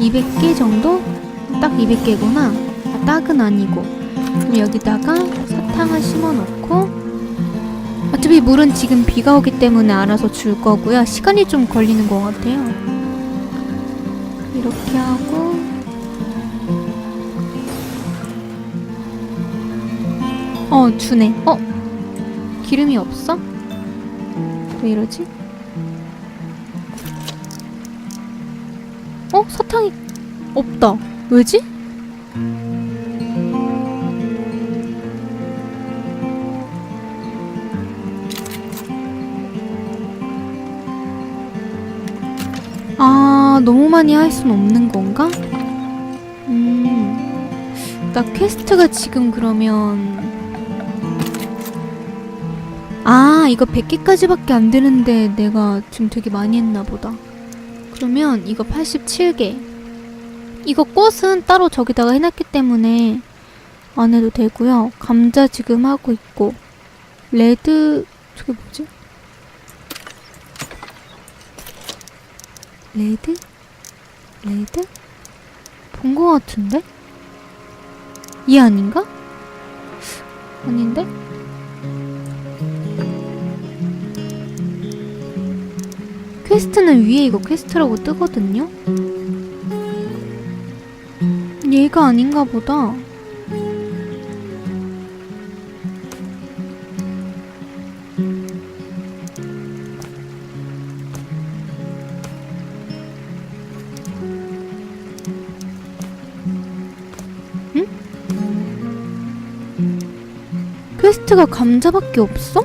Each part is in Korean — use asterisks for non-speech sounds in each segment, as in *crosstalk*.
200개 정도? 딱 200개구나. 아, 딱은 아니고. 그럼 여기다가 사탕을 심어 놓고 어차피 물은 지금 비가 오기 때문에 알아서 줄 거고요. 시간이 좀 걸리는 것 같아요. 이렇게 하고 어 주네. 어 기름이 없어? 왜 이러지? 사탕이 없다. 왜지? 아, 너무 많이 할 순 없는 건가? 음, 나 퀘스트가 지금 그러면. 아, 이거 100개까지밖에 안 되는데 내가 지금 되게 많이 했나 보다. 그러면 이거 87개. 이거 꽃은 따로 저기다가 해놨기 때문에 안 해도 되고요. 감자 지금 하고 있고. 레드, 저게 뭐지? 레드? 레드? 본 거 같은데? 이 아닌가? 아닌데? 퀘스트는 위에 이거 퀘스트라고 뜨거든요? 얘가 아닌가 보다. 퀘스트가 감자밖에 없어?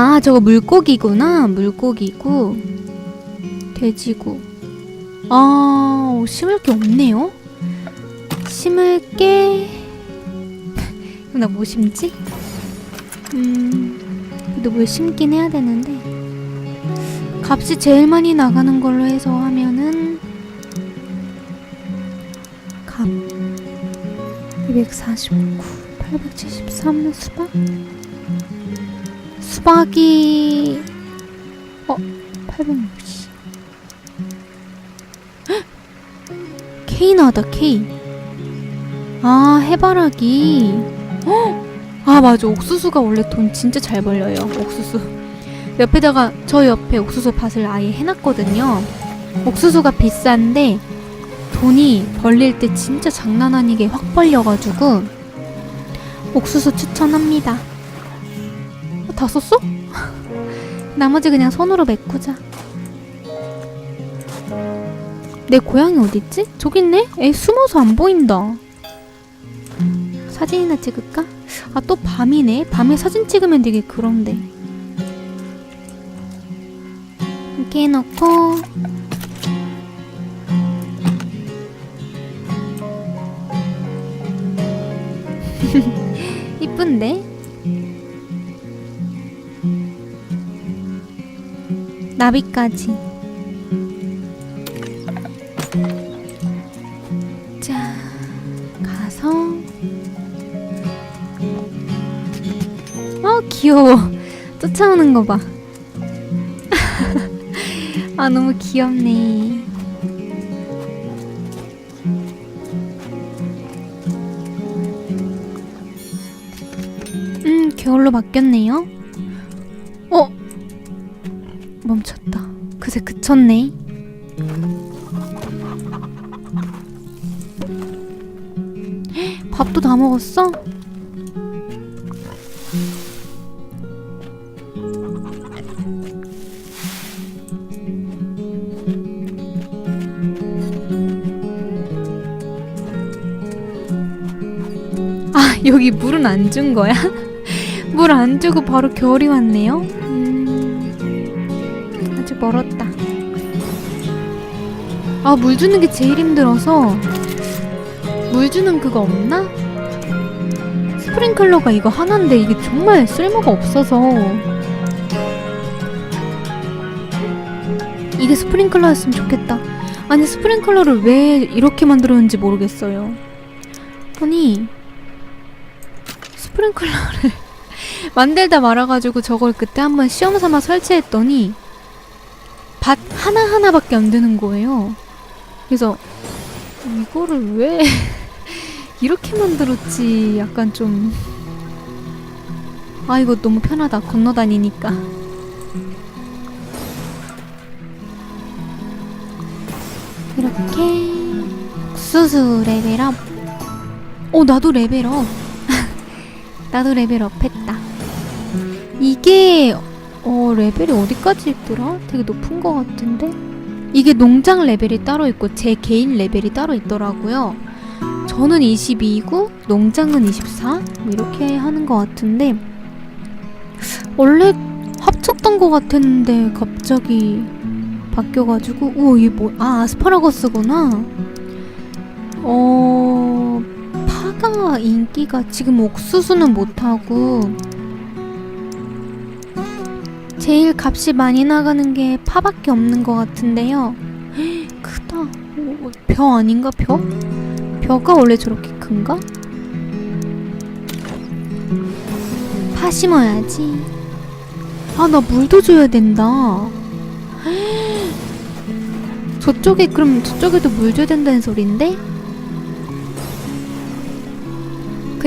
아, 저거 물고기구나. 물고기고. 돼지고. 아, 어, 심을 게 없네요. 심을 게. *laughs* 나 뭐 심지? 음. 그래도 뭘 심긴 해야 되는데. 값이 제일 많이 나가는 걸로 해서 하면은 값 249, 873 수박 수박이 어 860. 헉! K 나왔다 K. 아 해바라기. 헉! *gasps* 아 맞아 옥수수가 원래 돈 진짜 잘 벌려요 옥수수. 옆에다가 저 옆에 옥수수 밭을 아예 해놨거든요. 옥수수가 비싼데 돈이 벌릴 때 진짜 장난 아니게 확 벌려가지고 옥수수 추천합니다. 어, 다 썼어? 나머지 그냥 손으로 메꾸자. 내 고양이 어딨지? 저기 있네? 애 숨어서 안 보인다. 사진이나 찍을까? 아 또 밤이네. 밤에 사진 찍으면 되게 그런데. 이렇게 해놓고 *laughs* 이쁜데? 나비까지. 자 가서. 어 귀여워. 쫓아오는 거 봐. *laughs* 아 너무 귀엽네. 음 겨울로 바뀌었네요. 어 멈췄다 그새 그쳤네 헉, 밥도 다 먹었어? 아 여기 물은 안 준 거야? *laughs* 물 안 주고 바로 겨울이 왔네요. 멀었다. 아 물 주는 게 제일 힘들어서 물 주는 그거 없나? 스프링클러가 이거 하나인데 이게 정말 쓸모가 없어서 이게 스프링클러였으면 좋겠다. 아니 스프링클러를 왜 이렇게 만들었는지 모르겠어요. 아니 스프링클러를 *laughs* 만들다 말아가지고 저걸 그때 한번 시험 삼아 설치했더니 밭 하나하나밖에 안 되는 거예요. 그래서 이거를 왜 *laughs* 이렇게 만들었지? 약간 좀. 아, 이거 너무 편하다. 건너 다니니까. 이렇게 옥수수 레벨업. 어, 나도 레벨업. *laughs* 나도 레벨업 했다. 이게 어 레벨이 어디까지 있더라? 되게 높은 것 같은데? 이게 농장 레벨이 따로 있고 제 개인 레벨이 따로 있더라고요. 저는 22이고 농장은 24뭐 이렇게 하는 것 같은데 원래 합쳤던 것 같았는데 갑자기 바뀌어가지고 우와 이게 뭐아 아스파라거스구나. 어 파가 인기가 지금 옥수수는 못하고 제일 값이 많이 나가는 게 파밖에 없는 것 같은데요. 헉, *gasps* 크다. 오, 벼 아닌가 벼? 벼가 원래 저렇게 큰가? 파 심어야지. 아, 나 물도 줘야 된다. 헉, *gasps* 저쪽에 그럼 저쪽에도 물 줘야 된다는 소린데?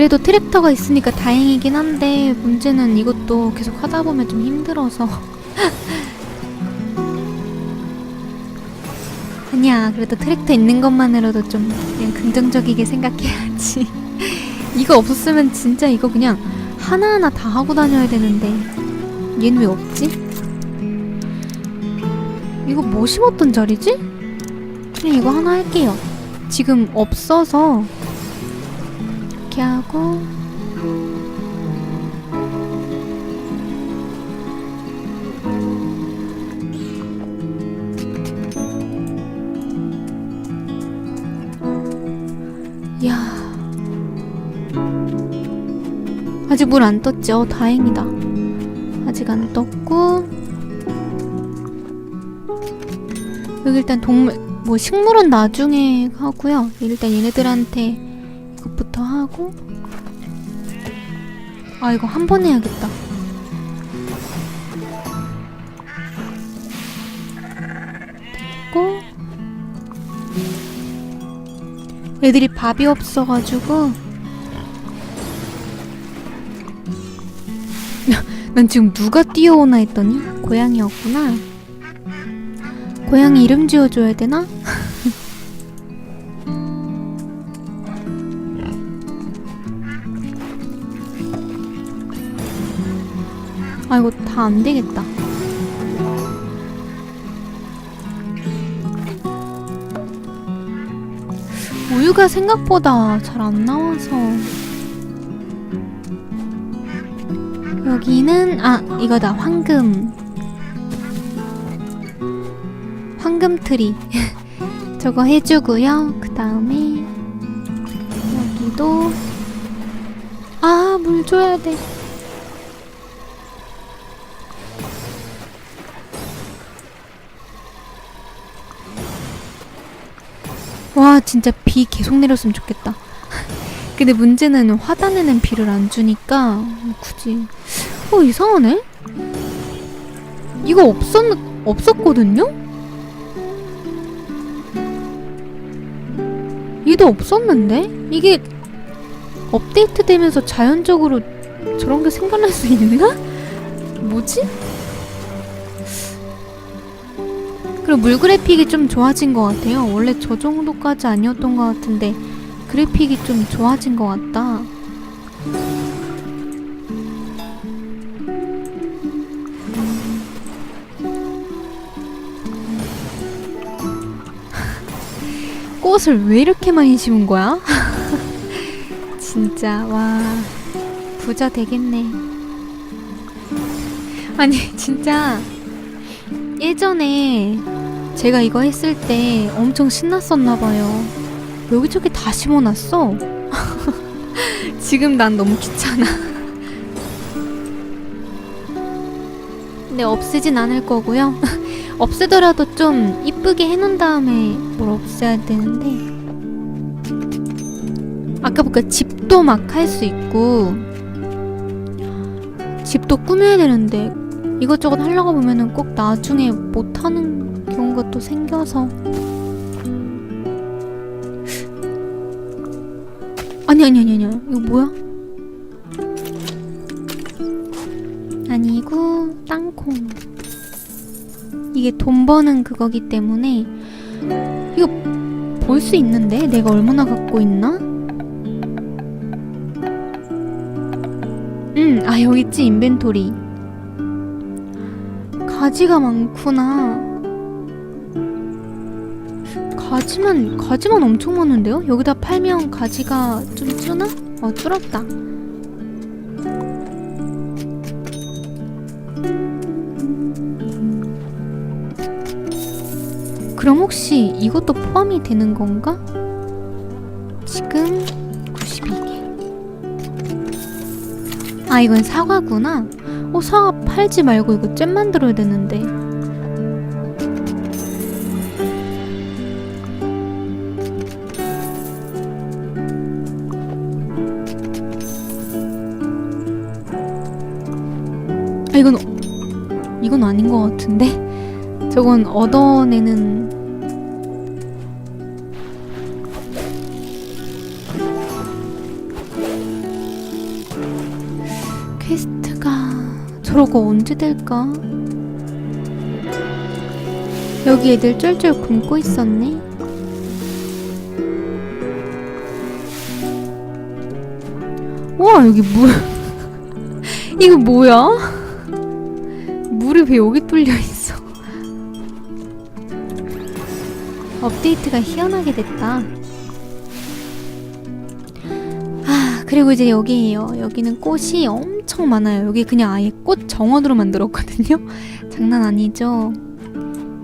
그래도 트랙터가 있으니까 다행이긴 한데 문제는 이것도 계속 하다 보면 좀 힘들어서. *laughs* 아니야 그래도 트랙터 있는 것만으로도 좀 그냥 긍정적이게 생각해야지. *laughs* 이거 없었으면 진짜 이거 그냥 하나하나 다 하고 다녀야 되는데. 얘는 왜 없지? 이거 뭐 심었던 자리지? 그냥 이거 하나 할게요. 지금 없어서 이렇게 하고. 야. 아직 물 안? 어 다행이다. 아직 안 떴고. 여기 일단 동물 뭐 식물은 나중에 하고요. 일단 얘네들한테 하고? 아 이거 한 번 해야겠다. 됐고 애들이 밥이 없어가지고. *laughs* 난 지금 누가 뛰어오나 했더니 고양이였구나. 고양이 이름 지어줘야 되나? 다 안 되겠다. 우유가 생각보다 잘 안 나와서 여기는 아 이거다 황금 황금 트리 *laughs* 저거 해주고요. 그 다음에 여기도 아 물 줘야 돼. 와 진짜 비 계속 내렸으면 좋겠다. *laughs* 근데 문제는 화단에는 비를 안 주니까 굳이 어 이상하네. 이거 없었 없었거든요? 얘도 없었는데 이게 업데이트 되면서 자연적으로 저런 게 생겨날 수 있나? 뭐지? 그리고 물 그래픽이 좀 좋아진 것 같아요. 원래 저 정도까지 아니었던 것 같은데 그래픽이 좀 좋아진 것 같다. *laughs* 꽃을 왜 이렇게 많이 심은 거야? *laughs* 진짜 와 부자 되겠네. 아니 진짜 예전에 제가 이거 했을 때 엄청 신났었나 봐요. 여기저기 다 심어놨어. *laughs* 지금 난 너무 귀찮아. 근데 없애진 않을 거고요. *laughs* 없애더라도 좀 이쁘게 해놓은 다음에 뭘 없애야 되는데. 아까 보니까 집도 막 할 수 있고 집도 꾸며야 되는데 이것저것 하려고 보면은 꼭 나중에 못하는 경우가 또 생겨서 아니 아니 아니 아니 이거 뭐야? 아니고 땅콩 이게 돈 버는 그거기 때문에 이거 볼 수 있는데 내가 얼마나 갖고 있나? 음, 아 여기 있지 인벤토리. 가지가 많구나. 가지만 가지만 엄청 많은데요? 여기다 팔면 가지가 좀 주나? 어 줄었다. 그럼 혹시 이것도 포함이 되는 건가? 지금 92개. 아 이건 사과구나. 어 사과 팔지 말고 이거 잼 만들어야 되는데. 아 이건 이건 아닌 것 같은데. 저건 얻어내는 퀘스트가 저러고 언제 될까? 여기 애들 쫄쫄 굶고 있었네. 와 여기 물 *laughs* 이거 뭐야? 왜 여기 뚫려 있어? 업데이트가 희한하게 됐다. 아, 그리고 이제 여기에요. 여기는 꽃이 엄청 많아요. 여기 그냥 아예 꽃 정원으로 만들었거든요. *laughs* 장난 아니죠?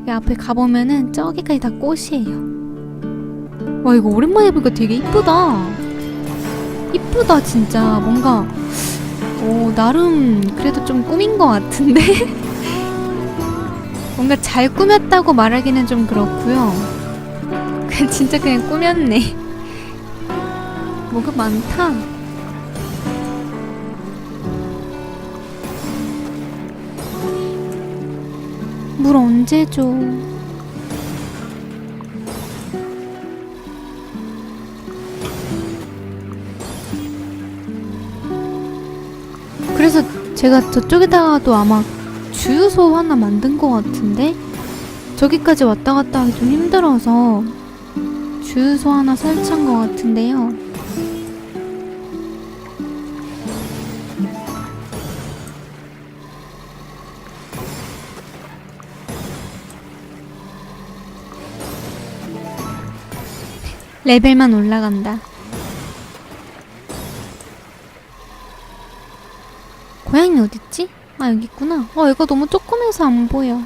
앞에 가보면은 저기까지 다 꽃이에요. 와, 이거 오랜만에 보니까 되게 이쁘다. 이쁘다, 진짜. 뭔가, 오, 나름 그래도 좀 꾸민 것 같은데? *laughs* 뭔가 잘 꾸몄다고 말하기는 좀 그렇고요. 그냥 *laughs* 진짜 그냥 꾸몄네. 뭐가 많다. 물 언제 줘? 그래서 제가 저쪽에다가도 아마 주유소 하나 만든 것 같은데 저기까지 왔다 갔다 하기 좀 힘들어서 주유소 하나 설치한 것 같은데요. 레벨만 올라간다. 고양이 어딨지? 아 여기 있구나. 어 이거 너무 조그매서 안 보여.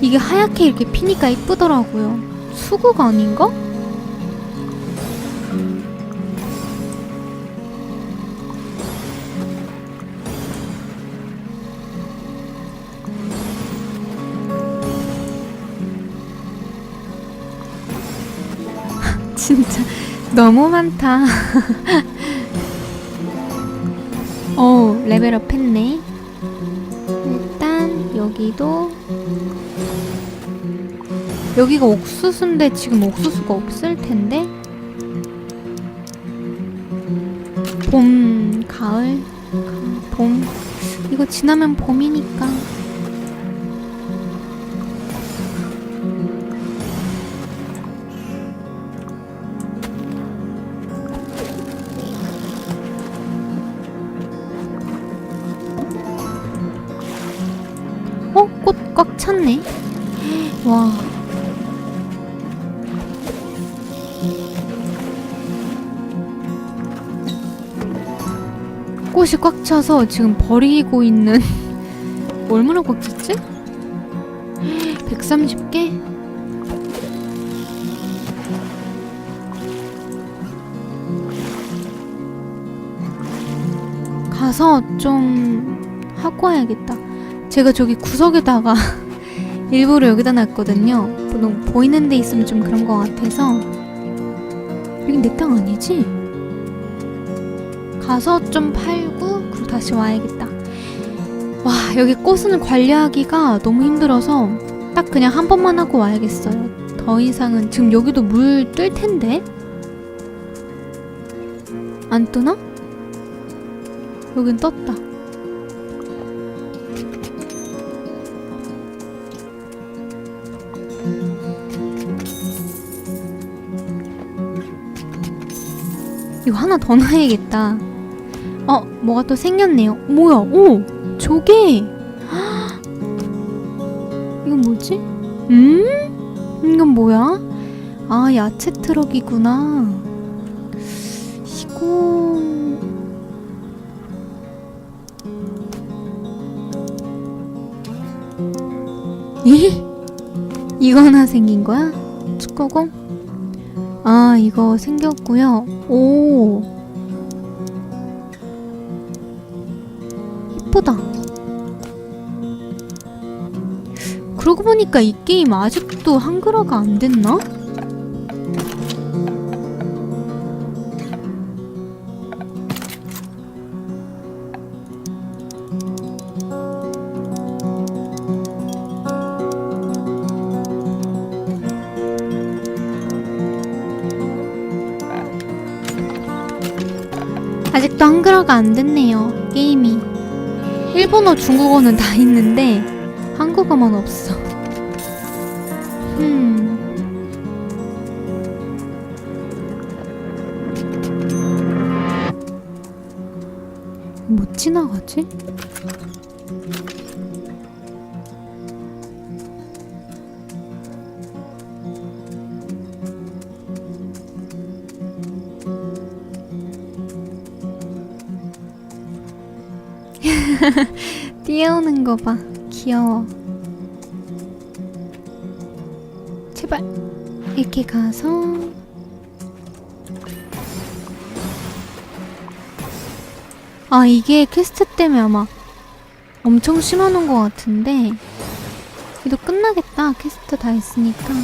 이게 하얗게 이렇게 피니까 이쁘더라고요. 수국 아닌가? 너무 많다. *laughs* 어 레벨업 했네. 일단 여기도 여기가 옥수수인데 지금 옥수수가 없을 텐데 봄, 가을, 가- 봄 이거 지나면 봄이니까 찼네 와 꽃이 꽉 차서 지금 버리고 있는 얼마나 꽉 찼지? 130개? 가서 좀 하고 와야겠다. 제가 저기 구석에다가 *laughs* 일부러 여기다 놨거든요. 보통 보이는 데 있으면 좀 그런 것 같아서 여긴 내 땅 아니지? 가서 좀 팔고 그리고 다시 와야겠다. 와 여기 꽃은 관리하기가 너무 힘들어서 딱 그냥 한 번만 하고 와야겠어요. 더 이상은 지금 여기도 물 뜰 텐데 안 뜨나? 여긴 떴다. 이거 하나 더 놔야겠다. 어, 뭐가 또 생겼네요. 뭐야? 오, 조개. 헉! *gasps* 이건 뭐지? 음? 이건 뭐야? 아, 야채 트럭이구나. 이거 이? 이거나 생긴 거야? 축구공? 아, 이거 생겼고요. 오. 이쁘다. 그러고 보니까 이 게임 아직도 한글화가 안 됐나? 한글화가 안 됐네요. 게임이. 일본어, 중국어는 다 있는데 한국어만 없어. 음. 못 지나가지? *laughs* 뛰어오는 거 봐. 귀여워. 제발. 이렇게 가서. 아, 이게 퀘스트 때문에 아마 엄청 심어놓은 것 같은데. 이도 끝나겠다. 퀘스트 다 했으니까.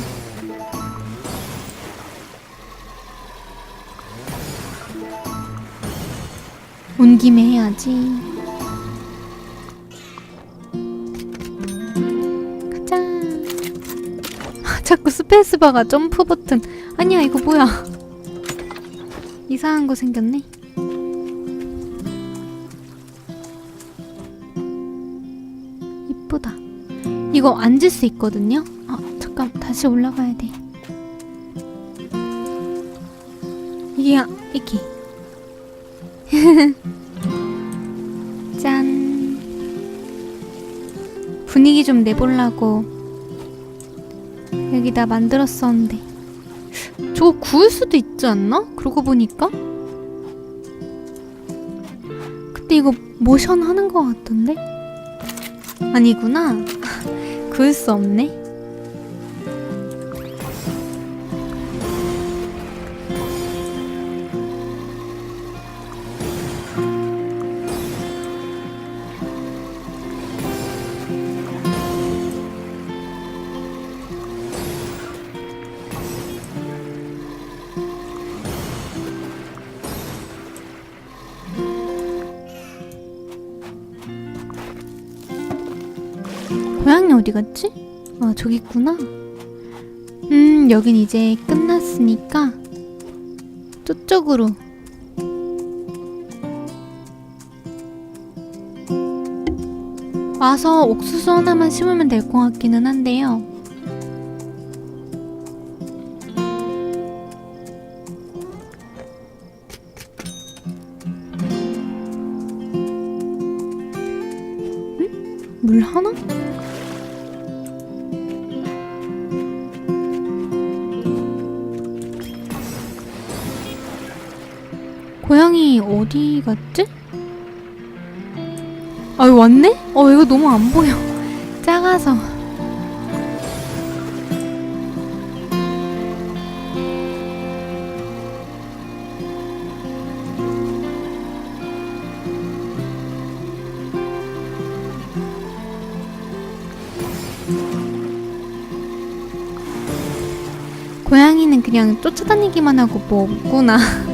온 김에 해야지. 스페이스바가 점프 버튼. 아니야, 이거 뭐야. 이상한 거 생겼네. 이쁘다. 이거 앉을 수 있거든요? 아, 잠깐, 다시 올라가야 돼. 이게, 아- 이게. *laughs* 짠. 분위기 좀 내보려고 여기다 만들었었는데 저거 구울 수도 있지 않나? 그러고 보니까 그때 이거 모션 하는 거 같던데? 아니구나 *laughs* 구울 수 없네 고양이 어디 갔지? 아 저기 있구나. 음 여긴 이제 끝났으니까 저쪽으로. 와서 옥수수 하나만 심으면 될 것 같기는 한데요 어디 갔지? 아, 여기 왔네? 어, 이거 너무 안 보여. *laughs* 작아서. 고양이는 그냥 쫓아다니기만 하고 뭐 없구나. *laughs*